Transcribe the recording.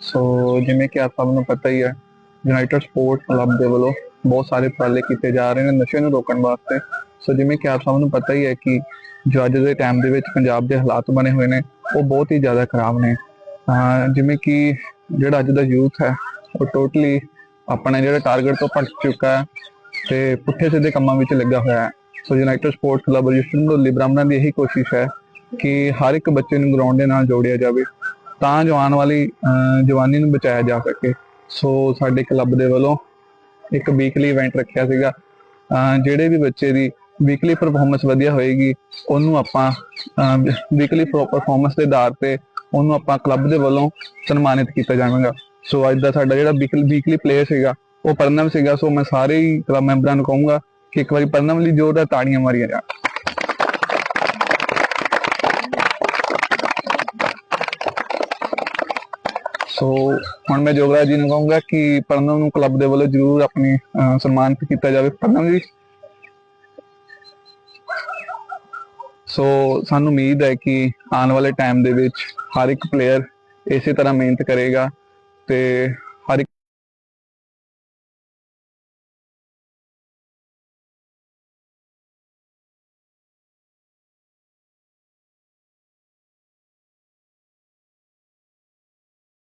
ਸੋ ਜਿਵੇਂ ਕਿ ਆਪ ਸਭ ਨੂੰ ਪਤਾ ਹੀ ਹੈ ਯੂਨਾਈਟਿਡ ਸਪੋਰਟਸ ਕਲੱਬ ਦੇ ਵੱਲੋਂ ਬਹੁਤ ਸਾਰੇ ਉਪਰਾਲੇ ਕੀਤੇ ਜਾ ਰਹੇ ਨੇ ਨਸ਼ੇ ਨੂੰ ਰੋਕਣ ਵਾਸਤੇ। ਸੋ ਜਿਵੇਂ ਕਿ ਆਪ ਸਭ ਨੂੰ ਪਤਾ ਹੀ ਹੈ ਕਿ ਜੋ ਅੱਜ ਦੇ ਟਾਈਮ ਦੇ ਵਿੱਚ ਪੰਜਾਬ ਦੇ ਹਾਲਾਤ ਬਣੇ ਹੋਏ ਨੇ, ਉਹ ਬਹੁਤ ਹੀ ਜ਼ਿਆਦਾ ਖਰਾਬ ਨੇ। ਜਿਵੇਂ ਕਿ ਜਿਹੜਾ ਅੱਜ ਦਾ ਯੂਥ ਹੈ, ਉਹ ਟੋਟਲੀ ਆਪਣੇ ਜਿਹੜੇ ਟਾਰਗੇਟ ਤੋਂ ਭੱਜ ਚੁੱਕਾ ਹੈ ਤੇ ਪੁੱਠੇ ਸਿੱਧੇ ਕੰਮਾਂ ਵਿੱਚ ਲੱਗਾ ਹੋਇਆ ਹੈ। So united sports club registered ਢੋਲੀ ਦੀ ਇਹੀ ਕੋਸ਼ਿਸ਼ ਹੈ ਕਿ ਹਰ ਇੱਕ ਬੱਚੇ ਨੂੰ ਗਰਾਊਂਡ ਦੇ ਨਾਲ ਜੋੜਿਆ ਜਾਵੇ। ਤਾਂ ਜੋ ਆਉਣ ਵਾਲੀ ਜਵਾਨੀ ਨੂੰ ਬਚਾਇਆ ਜਾ ਸਕੇ। ਸੋ ਸਾਡੇ ਕਲੱਬ ਦੇ ਵੱਲੋਂ ਇੱਕ ਵੀਕਲੀ ਇਵੈਂਟ ਰੱਖਿਆ ਸੀਗਾ। ਜਿਹੜੇ ਵੀ ਬੱਚੇ ਦੀ ਵੀਕਲੀ ਪਰਫਾਰਮੈਂਸ ਵਧੀਆ ਹੋਏਗੀ, ਉਹਨੂੰ ਆਪਾਂ ਵੀਕਲੀ ਪਰਫਾਰਮੈਂਸ ਦੇ ਆਧਾਰ ਤੇ ਉਹਨੂੰ ਆਪਾਂ ਕਲੱਬ ਦੇ ਵੱਲੋਂ ਸਨਮਾਨਿਤ ਕੀਤਾ ਜਾਵੇਗਾ। ਸੋ ਅੱਜ ਦਾ ਸਾਡਾ ਜਿਹੜਾ ਵੀਕਲੀ ਪਲੇਅਰ ਸੀਗਾ, ਉਹ ਪਰਨਮ ਸੀਗਾ। ਸੋ ਮੈਂ ਸਾਰੇ ਹੀ ਕਲੱਬ ਮੈਂਬਰਾਂ ਨੂੰ ਕਹੂੰਗਾ ਕਿ ਇੱਕ ਵਾਰੀ ਪਰਨਮ ਲਈ ਜ਼ੋਰਦਾਰ ਤਾੜੀਆਂ ਮਾਰੀਆਂ ਜਾਣ। ਸੋ ਹੁਣ ਮੈਂ ਜੋਗਰਾਜ ਜੀ ਨੂੰ ਕਹੂੰਗਾ ਕਿ ਪਰਨਮ ਨੂੰ ਕਲੱਬ ਦੇ ਵੱਲੋਂ ਜ਼ਰੂਰ ਆਪਣੀ ਅਹ, ਸਨਮਾਨਿਤ ਕੀਤਾ ਜਾਵੇ। ਪਰਨਮ ਜੀ? ਸੋ ਸਾਨੂੰ ਉਮੀਦ ਹੈ ਕਿ ਆਉਣ ਵਾਲੇ ਟਾਈਮ ਦੇ ਵਿੱਚ ਹਰ ਇੱਕ ਪਲੇਅਰ ਇਸੇ ਤਰ੍ਹਾਂ ਮਿਹਨਤ ਕਰੇਗਾ ਤੇ